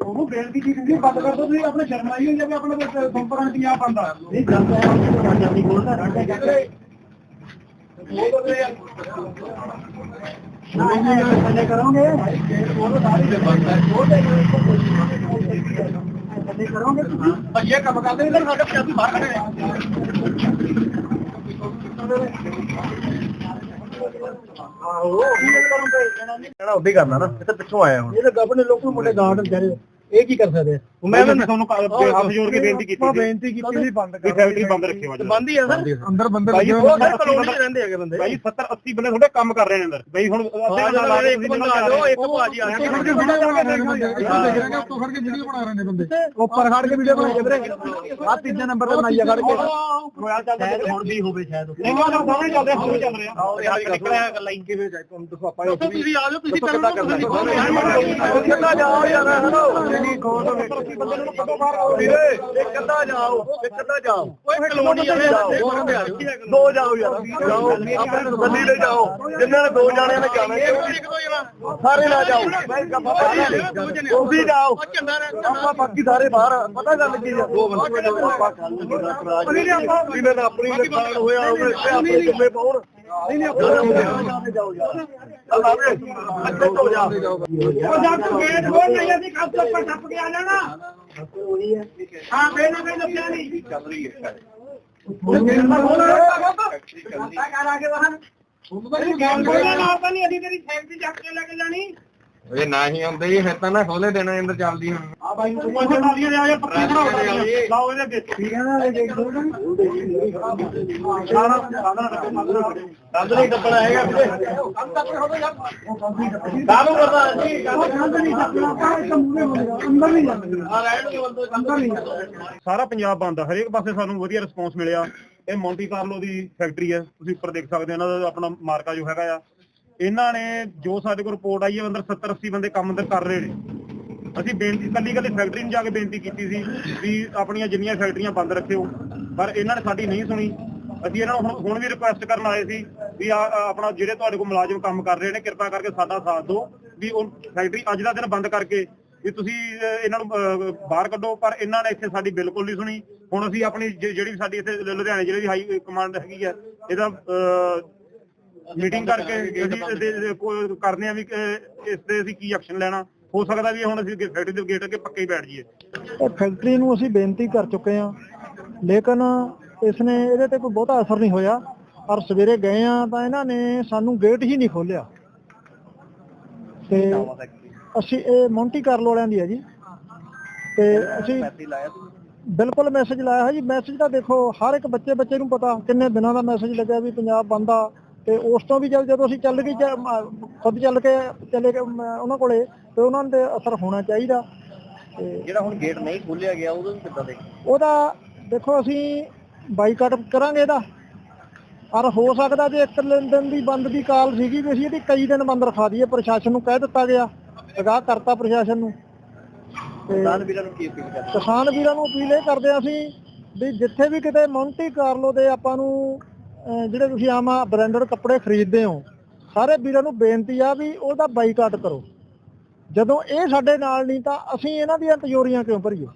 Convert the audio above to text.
ਉਹਨੂੰ ਬੇਨਤੀ ਕੀਤੀ ਸੀ, ਬੰਦ ਕਰ ਦੋ ਤੁਸੀਂ ਆਪਣੇ ਸ਼ਰਮਾਈ ਹੋਈ ਜਾਵੇ ਆਪਣਾ ਵਿੱਚ ਕੰਪਰਾਂ ਕੀ ਆ ਬੰਦਾ ਨਹੀਂ ਗੱਲ ਹੈ ਜਾਂਦੀ ਬੋਲਦਾ ਨਹੀਂ ਕਰੋਗੇ ਉਹ ਸਾਰੀ ਦੇ ਕਰੋਗੇ ਭਈਏ ਕੰਮ ਕਰਦੇ ਨੇ ਸਾਡੇ ਪੰਜਾਬੀ ਬਾਹਰ ਖੜੇ ਆਹੋ ਕਹਿਣਾ ਕਰਨਾ ਨਾ ਇਹ ਪਿੱਛੋਂ ਆਇਆ ਹੁਣ। ਇਹ ਤਾਂ ਗਵਰਨਰ ਲੋਕ ਨੂੰ ਮੁੰਡੇ ਗਾਰਡ ਵਿਚਾਰੇ। ਇਹ ਕੀ ਕਰ ਸਕਦੇ ਆ? ਮੈਂ ਤੁਹਾਨੂੰ ਹੱਥ ਜੋੜ ਕੇ ਬੇਨਤੀ ਕੀਤੀ ਸੀ। ਬੇਨਤੀ ਕੀਤੀ ਸੀ ਬੰਦ ਕਿ ਫੈਕਟਰੀ ਬੰਦ ਰੱਖਿਓ ਅੱਜ ਬੰਦ ਹੀ ਆ ਸਰ। ਅੰਦਰ ਬੰਦੇ ਬਾਈ ਲੱਗੇ ਉਹ ਹੋਏ ਸਰ ਕਲੋਨੀ ਚ ਰਹਿੰਦੇ ਹੈਗੇ ਬੰਦੇ। ਬਾਈ 70 80 ਬੰਦੇ ਤੁਹਾਡੇ ਕੰਮ ਕਰ ਰਹੇ ਨੇ ਅੰਦਰ। ਬਾਈ ਹੁਣ ਅੱਧੇ ਕੇ ਇੱਕ ਬੰਦਾ ਆ ਜਾਓ ਇੱਕ ਭਾਜੀ ਆ ਉੱਤੋਂ ਖੜ ਕੇ ਵੀਡੀਓ ਬਣਾ ਰਹੇ ਨੇ ਬੰਦੇ। ਇੱਥੇ ਦੇਖ ਰਹੇ ਨੇ ਉੱਤੋਂ ਖੜ ਕੇ ਵੀਡੀਓ ਬਣਾ ਰਹੇ ਨੇ ਬੰਦੇ। ਉੱਪਰ ਖੜ ਕੇ ਵੀਡੀਓ ਬਣਾਈ ਵੀਰੇ ਆ ਤੀਜੇ ਨੰਬਰ ਤੇ ਬਣਾਈਆ ਖੜ ਕੇ। ਰੋਇਲ ਚੱਲਦਾ ਹੁਣ ਵੀ ਹੋਵੇ ਸ਼ਾਇਦ ਨਹੀਂ ਉਹ ਸਾਹਮਣੇ ਚੱਲਦੇ ਹੁਣ ਵੀ ਚੱਲ ਰਿਹਾ ਆਓ ਯਾਰ ਨਿਕਲਿਆ ਲਾਈਨ ਕਿਵੇਂ ਜਾਏ? ਤੁਹਾਨੂੰ ਦੱਸੋ ਆਪਾਂ ਤੁਸੀਂ ਆ ਜਾਓ ਤੁਸੀਂ ਕਿੱਦਾਂ ਕਰਨਾ? ਕਿੱਦਾਂ ਜਾਓ ਯਾਰ ਹਲੋ? ਨਹੀਂ ਕੋਲ ਅਸੀਂ ਬੰਦੇ ਨੂੰ ਕਦੋਂ ਬਾਹਰ ਆਓ ਵੀਰੇ ਇੱਕ ਅੱਧਾ ਜਾਓ ਇੱਕ ਅੱਧਾ ਜਾਓ। ਓਏ ਕਲੋਨੀ ਆ ਦੋ ਜਾਓ ਯਾਰ ਜਾਓ ਆਪਣੇ ਬੱਲੀ ਲੈ ਜਾਓ। ਜਿੰਨਾਂ ਨੇ ਦੋ ਜਾਣਿਆਂ ਨੇ ਜਾਣਾ ਸਾਰੇ ਨਾ ਜਾਓ। ਤੁਸੀਂ ਜਾਓ। ਆਪਾਂ ਬਾਕੀ ਸਾਰੇ ਬਾਹਰ ਪਤਾ ਗੱਲ ਕੀ ਆ? ਦੋ ਬੰਦੇ ਜਿਹਨਾਂ ਦਾ ਆਪਣੀ ਨੁਕਸਾਨ ਹੋਇਆ ਹੋਵੇ ਆਪਣੇ ਜਿੰਮੇ ਪਾਉਣ। ਨਹੀਂ ਨਹੀਂ ਆਪਾਂ ਜਾਓ ਯਾਰ ਅੱਲਾ ਦੇ ਅੱਗੇ ਤੋਂ ਜਾ ਉਹ ਜਦ ਤੂੰ ਗੇਟ ਖੋਲ ਨਹੀਂ ਅਸੀਂ ਕੱਪ ਤੋਂ ਉੱਪਰ ਟੱਪ ਕੇ ਆ ਜਾਣਾ। ਹਾਂ ਫੇਰ ਨਾ ਦੱਸਿਆ ਨਹੀਂ। ਚੱਲ ਰਹੀ ਹੈ। ਕਰ ਆ ਕੇ ਬਾਹਰ। ਗੇਟ ਖੋਲਣਾ ਨਾ ਆਪਾਂ ਨਹੀਂ ਅਸੀਂ ਤੇਰੀ ਫੈਕਟਰੀ ਚੱਕ ਕੇ ਲੈ ਕੇ ਜਾਣੀ। ਇਹ ਨਾ ਹੀ ਆਉਂਦੇ ਹੀ ਫਿਰ ਤਾਂ ਨਾ ਖੋਲੇ ਦੇਣਾ ਇੰਦਰ ਚੱਲਦੀ ਹੁਣ। ਆ ਬਾਈ ਤੂੰ ਕੋਈ ਮਾਰੀਆਂ ਨੇ ਆ ਜਾ ਪੱਕੀ ਬਣਾਓ ਲਾਓ ਇਹਦੇ ਵਿੱਚ। ਠੀਕ ਹੈ ਨਾ ਇਹ ਦੇਖ ਲਓ ਨਾ ਸਾਰਾ ਸਾਰਾ ਕੰਦ ਨਹੀਂ ਟੱਪਣਾ ਹੈਗਾ ਵੀਰੇ। ਕਾਹਨੂੰ ਕਰਦਾ ਜੀ। ਕੰਦ ਨਹੀਂ ਟੱਪਣਾ ਕਾਹ ਕੰਮੇ ਹੋਣਾ ਅੰਦਰ ਨਹੀਂ ਜਾਣਾ ਆ ਰਹਿਣ ਦੇ ਬੰਦੇ ਅੰਦਰ ਨਹੀਂ ਜਾਣਾ ਸਾਰਾ ਪੰਜਾਬ ਬੰਦ ਆ। ਹਰੇਕ ਪਾਸੇ ਸਾਨੂੰ ਵਧੀਆ ਰਿਸਪੌਂਸ ਮਿਲਿਆ। ਇਹ ਮੌਂਟੀ ਕਾਰਲੋ ਦੀ ਫੈਕਟਰੀ ਹੈ। ਤੁਸੀਂ ਉੱਪਰ ਦੇਖ ਸਕਦੇ ਹੋ ਇਹਨਾਂ ਦਾ ਆਪਣਾ ਮਾਰਕਾ ਜੋ ਹੈਗਾ ਆ। ਇਹਨਾਂ ਨੇ ਜੋ ਸਾਡੇ ਕੋਲ ਰਿਪੋਰਟ ਆਈ ਹੈ ਅੰਦਰ 70 80 ਬੰਦੇ ਕੰਮ ਅੰਦਰ ਕਰ ਰਹੇ ਨੇ। ਅਸੀਂ ਬੇਨਤੀ ਕੱਲੀ ਕੱਲੀ ਫੈਕਟਰੀ ਨੂੰ ਜਾ ਕੇ ਬੇਨਤੀ ਕੀਤੀ ਸੀ ਵੀ ਆਪਣੀਆਂ ਜਿੰਨੀਆਂ ਫੈਕਟਰੀਆਂ ਬੰਦ ਰੱਖਿਓ। ਪਰ ਇਹਨਾਂ ਨੇ ਸਾਡੀ ਨਹੀਂ ਸੁਣੀ। ਅਸੀਂ ਇਹਨਾਂ ਨੂੰ ਹੁਣ ਵੀ ਰਿਕੁਐਸਟ ਕਰਨ ਆਏ ਸੀ ਵੀ ਆਪਣਾ ਜਿਹੜੇ ਤੁਹਾਡੇ ਕੋਲ ਮੁਲਾਜ਼ਮ ਕੰਮ ਕਰ ਰਹੇ ਨੇ ਕਿਰਪਾ ਕਰਕੇ ਸਾਡਾ ਸਾਥ ਦਿਓ ਵੀ ਉਹ ਫੈਕਟਰੀ ਅੱਜ ਦਾ ਦਿਨ ਬੰਦ ਕਰਕੇ ਵੀ ਤੁਸੀਂ ਇਹਨਾਂ ਨੂੰ ਅਹ, ਬਾਹਰ ਕੱਢੋ। ਪਰ ਇਹਨਾਂ ਨੇ ਇੱਥੇ ਸਾਡੀ ਬਿਲਕੁਲ ਨਹੀਂ ਸੁਣੀ। ਹੁਣ ਅਸੀਂ ਆਪਣੀ ਜਿਹੜੀ ਸਾਡੀ ਇੱਥੇ ਲੁਧਿਆਣੇ ਜ਼ਿਲ੍ਹੇ ਦੀ ਹਾਈ ਕਮਾਂਡ ਹੈਗੀ ਹੈ ਇਹਦਾ ਮੀਟਿੰਗ ਕਰਕੇ ਕੋਲ ਕਰਦੇ ਆ ਵੀ ਇਸ ਤੇ ਅਸੀਂ ਕੀ ਐਕਸ਼ਨ ਲੈਣਾ। ਹੋ ਸਕਦਾ ਵੀ ਹੁਣ ਅਸੀਂ ਫੈਕਟਰੀ ਦੇ ਗੇਟ ਅੱਗੇ ਪੱਕੇ ਹੀ ਬੈਠ ਜਾਈਏ। ਇਹ ਫੈਕਟਰੀ ਨੂੰ ਅਸੀਂ ਬੇਨਤੀ ਕਰ ਚੁੱਕੇ ਹਾਂ। ਲੇਕਿਨ ਇਸ ਨੇ ਇਹਦੇ ਤੇ ਕੋਈ ਬਹੁਤਾ ਅਸਰ ਨਹੀਂ ਹੋਇਆ। ਪਰ ਸਵੇਰੇ ਗਏ ਆ ਤਾਂ ਇਹਨਾਂ ਨੇ ਸਾਨੂੰ ਗੇਟ ਹੀ ਨਹੀਂ ਖੋਲਿਆ ਤੇ ਅਸੀਂ ਇਹ ਮੌਂਟੀ ਕਾਰਲੋ ਵਾਲਿਆਂ ਦੀ ਹੈ ਜੀ। ਤੇ ਅਸੀਂ ਬਿਲਕੁਲ ਮੈਸੇਜ ਲਾਇਆ ਹੈ ਜੀ। ਮੈਸੇਜ ਤਾਂ ਦੇਖੋ ਹਰ ਇੱਕ ਬੱਚੇ ਬੱਚੇ ਨੂੰ ਪਤਾ ਕਿੰਨੇ ਦਿਨਾਂ ਦਾ ਮੈਸੇਜ ਲੱਗਿਆ ਵੀ ਪੰਜਾਬ ਬੰਦ ਆ। ਤੇ ਉਸ ਤੋਂ ਵੀ ਜਦ ਜਦੋਂ ਅਸੀਂ ਚੱਲ ਗਏ ਖੁਦ ਚੱਲ ਕੇ ਚਲੇ ਗਏ ਉਹਨਾਂ ਕੋਲੇ ਤੇ ਉਹਨਾਂ ਦੇ ਅਸਰ ਹੋਣਾ ਚਾਹੀਦਾ। ਤੇ ਜਿਹੜਾ ਹੁਣ ਗੇਟ ਨਹੀਂ ਖੋਲਿਆ ਗਿਆ ਉਹਦਾ ਵੀ ਕਿੱਦਾਂ ਦੇ ਉਹਦਾ ਦੇਖੋ ਅਸੀਂ ਬਾਈਕਾਟ ਕਰਾਂਗੇ ਇਹਦਾ। ਔਰ ਹੋ ਸਕਦਾ ਜੇ ਇੱਕ ਦਿਨ ਦੀ ਬੰਦ ਦੀ ਕਾਲ ਸੀਗੀ ਵੀ ਅਸੀਂ ਇਹਦੀ ਕਈ ਦਿਨ ਬੰਦ ਰਖਾ ਦਈਏ ਪ੍ਰਸ਼ਾਸਨ ਨੂੰ ਕਹਿ ਦਿੱਤਾ ਗਿਆ ਅਗਾਹ ਕਰਤਾ ਪ੍ਰਸ਼ਾਸਨ ਨੂੰ। ਤੇ ਵੀਰਾਂ ਨੂੰ ਕੀ ਅਪੀਲ ਕਰਦੇ? ਕਿਸਾਨ ਵੀਰਾਂ ਨੂੰ ਅਪੀਲ ਇਹ ਕਰਦੇ ਹਾਂ ਅਸੀਂ ਵੀ ਜਿੱਥੇ ਵੀ ਕਿਤੇ ਮੌਂਟੀ ਕਾਰਲੋ ਦੇ ਆਪਾਂ ਨੂੰ ਜਿਹੜੇ ਤੁਸੀਂ ਆਮ ਬ੍ਰਾਂਡਡ ਕੱਪੜੇ ਖਰੀਦਦੇ ਹੋ, ਸਾਰੇ ਵੀਰਾਂ ਨੂੰ ਬੇਨਤੀ ਆ ਵੀ ਉਹਦਾ ਬਾਈਕਾਟ ਕਰੋ। ਜਦੋਂ ਇਹ ਸਾਡੇ ਨਾਲ ਨਹੀਂ ਤਾਂ ਅਸੀਂ ਇਹਨਾਂ ਦੀਆਂ ਤਜੋਰੀਆਂ ਕਿਉਂ ਭਰੀਏ?